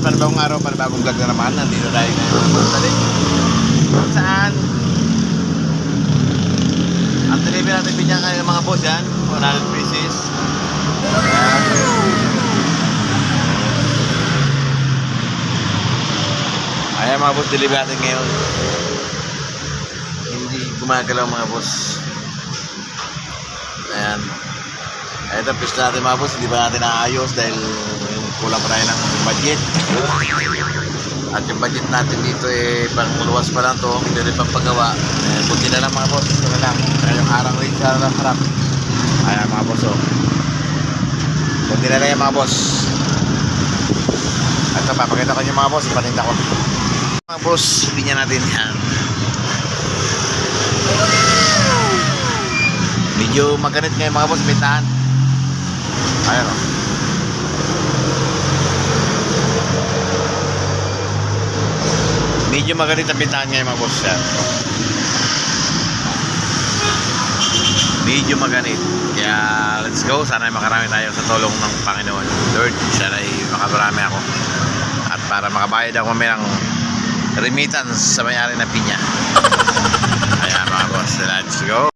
panibagong araw, panibagong vlog na naman. Nandito tayo ngayon sa Magdali. Kung Saan? Ang delivery natin binyan kanina mga boss yan. 100 pieces. Ayan. Ayan mga boss, delivery natin ngayon. Hindi gumagalaw mga boss. Ayan. Ito, pista natin mga boss, hindi pa natin naayos dahil kulang pa tayo ng budget. At yung budget natin dito eh, pang luwas pa lang to, hindi rin pampagawa. Eh, buti na lang mga boss, ito na lang. Ayan yung harang rin sa harap. Ayan mga boss, oh. Buti na lang yan mga boss. Ito, papakita ko yung mga boss, ipaninda ko. Mga boss, hindi natin yan. Medyo maganit ngayon mga boss, bintahan. Ayan o. Medyo maganit ang bintahan ngayon mga boss. Yan. Medyo maganit. Kaya let's go. Sana ay makarami tayo sa tulong ng Panginoon. Lord, sana ay makabarami ako. At para makabayad ako may ng remittance sa may-ari ng pinya. Ayan mga boss. Let's go.